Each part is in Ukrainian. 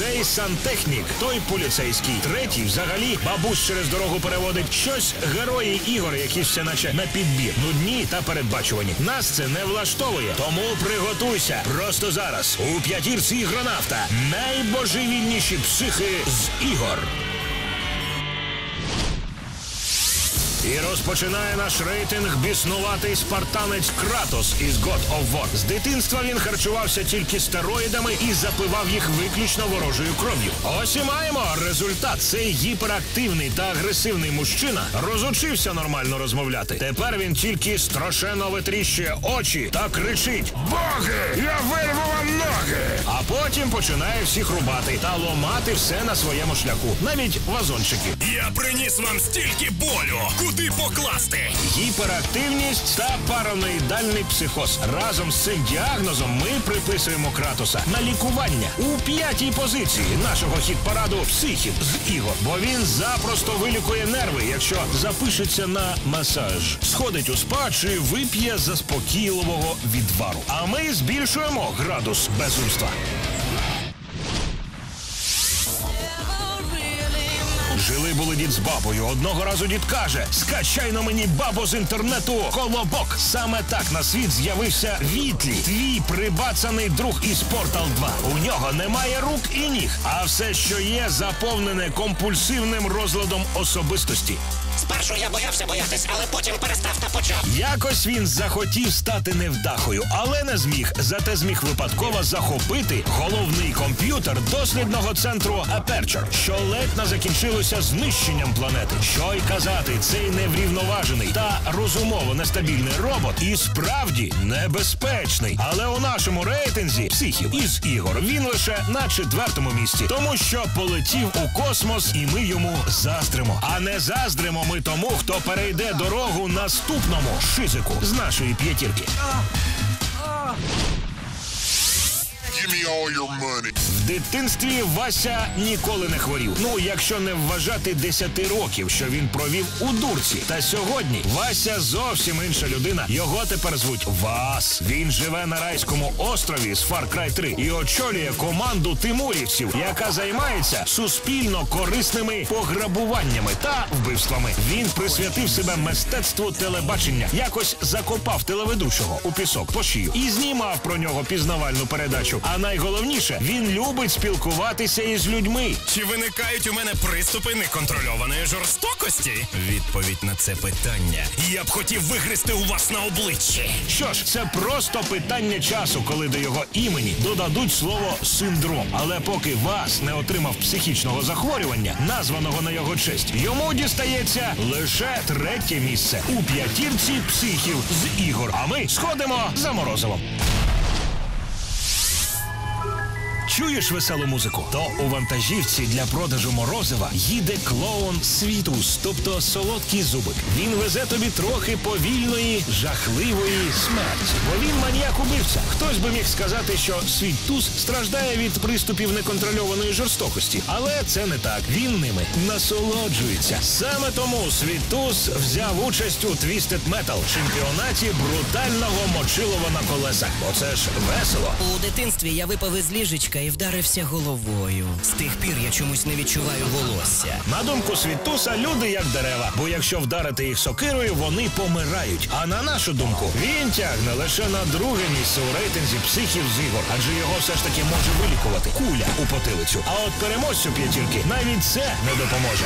цей сантехнік, той поліцейський. Третій взагалі бабусь через дорогу переводить. Щось герої ігор, які все наче на підбір. Нудні та передбачувані. Нас це не влаштовує. Тому приготуйся. Просто зараз у п'ятірці ігронавта найбожевільніші психи з ігор. І розпочинає наш рейтинг біснуватий спартанець Кратос із God of War. З дитинства він харчувався тільки стероїдами і запивав їх виключно ворожою кров'ю. Ось і маємо результат. Цей гіперактивний та агресивний мужчина розучився нормально розмовляти. Тепер він тільки страшенно витріщує очі та кричить: Боги! Я вирву вам ноги! А потім починає всіх рубати та ломати все на своєму шляху, навіть вазончики. Я приніс вам стільки болю. Куди покласти? Гіперактивність та параноїдальний психоз. Разом з цим діагнозом ми приписуємо Кратоса на лікування у п'ятій позиції нашого хіт-параду психів з ігор. Бо він запросто вилікує нерви, якщо запишеться на масаж, сходить у спа чи вип'є заспокійливого відвару. А ми збільшуємо градус безумства. Жили були дід з бабою. Одного разу дід каже: скачай на мені бабо з інтернету колобок. Саме так на світ з'явився Вітлі, твій прибацаний друг із Портал 2. У нього немає рук і ніг, а все, що є, заповнене компульсивним розладом особистості. Спершу я боявся боятись, але потім перестав та почав. Якось він захотів стати невдахою, але не зміг. Зате зміг випадково захопити головний комп'ютер дослідного центру Aperture, що ледь не закінчилося знищенням планети. Що й казати, цей неврівноважений та розумово нестабільний робот і справді небезпечний. Але у нашому рейтинзі психів із ігор він лише на четвертому місці, тому що полетів у космос, і ми йому заздримо. А не заздримо ми тому, хто перейде дорогу наступному шизику з нашої п'ятірки. В дитинстві Вася ніколи не хворів. Ну, якщо не вважати 10 років, що він провів у дурці. Та сьогодні Вася зовсім інша людина. Його тепер звуть Вас. Він живе на райському острові з Far Cry 3 і очолює команду тимурівців, яка займається суспільно корисними пограбуваннями та вбивствами. Він присвятив себе мистецтву телебачення, якось закопав телеведучого у пісок по шию і знімав про нього пізнавальну передачу. А найголовніше, він любить спілкуватися із людьми. Чи виникають у мене приступи неконтрольованої жорстокості? Відповідь на це питання я б хотів вигризти у вас на обличчі. Що ж, це просто питання часу, коли до його імені додадуть слово синдром. Але поки вас не отримав психічного захворювання, названого на його честь, йому дістається лише третє місце у п'ятірці психів з ігор. А ми сходимо за морозивом. Чуєш веселу музику? То у вантажівці для продажу морозива їде клоун Світус, тобто солодкий зубик. Він везе тобі трохи повільної, жахливої смерті. Бо він маніяк убивця. Хтось би міг сказати, що Світус страждає від приступів неконтрольованої жорстокості, але це не так. Він ними насолоджується. Саме тому Світус взяв участь у Twisted Metal чемпіонаті брутального мочилова на колесах. Оце ж весело. У дитинстві я випав із ліжечка і вдарився головою. З тих пір я чомусь не відчуваю волосся. На думку Світуса, люди як дерева, бо якщо вдарити їх сокирою, вони помирають. А на нашу думку, він тягне лише на друге місце у рейтинзі психів з ігор, адже його все ж таки може вилікувати куля у потилицю. А от переможцю п'ятірки навіть це не допоможе.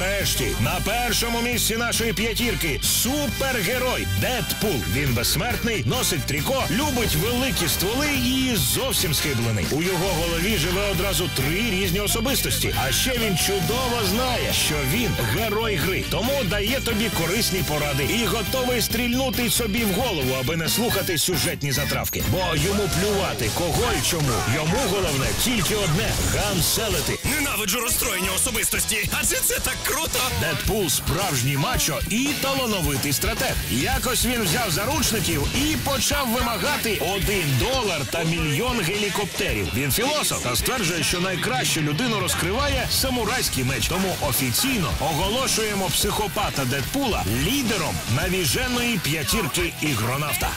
Нарешті на першому місці нашої п'ятірки супергерой Дедпул. Він безсмертний, носить тріко, любить великі стволи і зовсім схиблений. У його голові живе одразу три різні особистості. А ще він чудово знає, що він герой гри, тому дає тобі корисні поради і готовий стрільнути собі в голову, аби не слухати сюжетні затравки. Бо йому плювати кого і чому. Йому головне тільки одне гамселити. Ненавиджу розстроєння особистості, адже це так круто. Дедпул справжній мачо і талановитий стратег. Якось він взяв заручників і почав вимагати один долар та мільйон гелікоптерів. Він філософ та стверджує, що найкращу людину розкриває самурайський меч. Тому офіційно оголошуємо психопата Дедпула лідером навіженої п'ятірки ігронавта.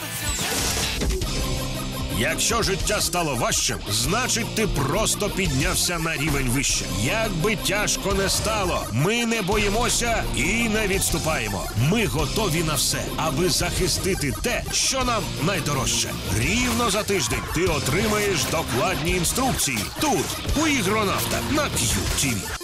Якщо життя стало важчим, значить ти просто піднявся на рівень вище. Як би тяжко не стало, ми не боїмося і не відступаємо. Ми готові на все, аби захистити те, що нам найдорожче. Рівно за тиждень ти отримаєш докладні інструкції тут, у ігронавта на QTV.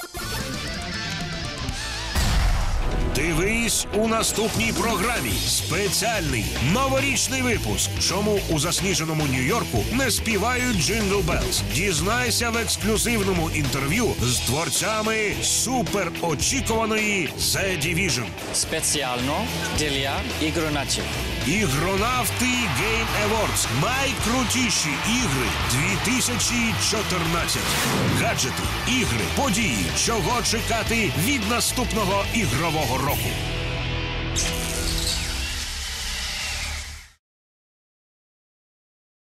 Дивись у наступній програмі. Спеціальний новорічний випуск. Чому у засніженому Нью-Йорку не співають Джингл Белls? Дізнайся в ексклюзивному інтерв'ю з творцями суперочікуваної The Division. Спеціально для ігронавтів. Ігронавти Game Awards. Найкрутіші ігри 2014. Гаджети, ігри, події. Чого чекати від наступного ігрового року. roku.